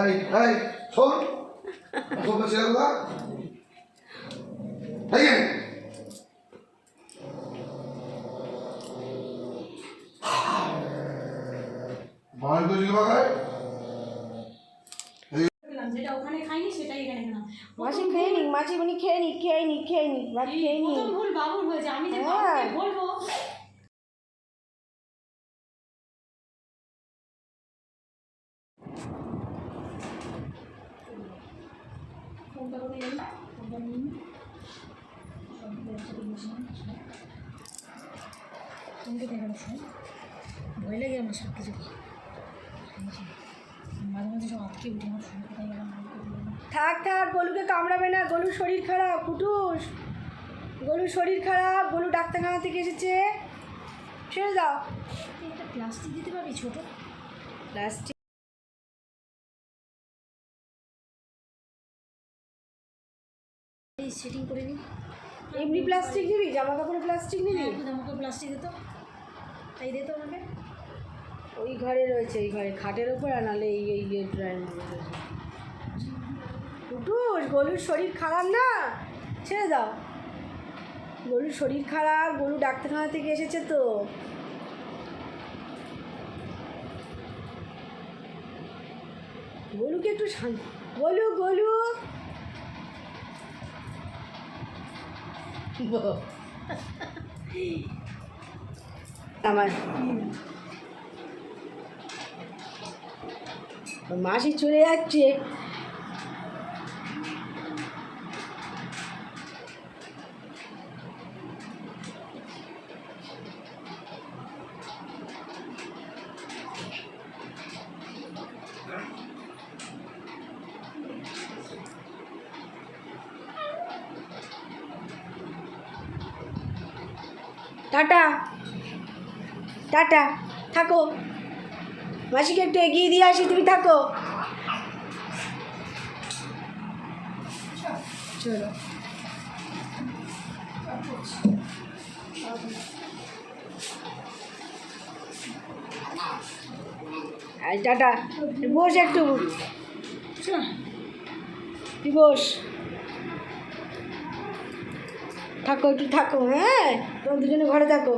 এই এই শোন। শোন ছেলেগুলা এই। মায়ের তো জিজ্ঞাসা করে মাসি খেয়ে নিক মাসি উনি খেয়ে নিক খেয়ে নিক খেয়ে নিক ভাত খেয়ে নিক ভুল বাবুর হয়েছে আমি যে হ্যাঁ। বলব দেখে। ভয় লাগে আমার সব কিছু মাঝে মাঝে সব আটকে উঠে আমার ফোন কোথায় গেলাম থাক থাক গলুকে কামড়াবে না গলুর শরীর খারাপ কুটুস। গলুর শরীর খারাপ গলু ডাক্তারখানা থেকে এসেছে। ছেড়ে দাও। একটা প্লাস্টিক দিতে পারবি ছোটো? প্লাস্টিক সেটিং করে নিই এমনি প্লাস্টিক নিবি জামা কাপড়ের প্লাস্টিক নিবি? হ্যাঁ আমাকে প্লাস্টিক দিত তাই দিত আমাকে। ওই ঘরে রয়েছে এই ঘরে খাটের ওপর আর নাহলে এই এই ড্রয়িং কুটুস গলুর শরীর খারাপ না? ছেড়ে দাও। গলুর শরীর খারাপ গলু ডাক্তারখানা থেকে এসেছে তো। গলুকে একটু শান্ত গলু গলু আমার মাসি চলে যাচ্ছে। টাটা। টাটা। থাকো। মাসিকে একটু এগিয়ে দিয়ে আসি তুমি থাকো। চলো। টাটা। বস একটু। তুই বস। থাকো একটু থাকো হ্যাঁ? তোমার দুজনে ঘরে থাকো।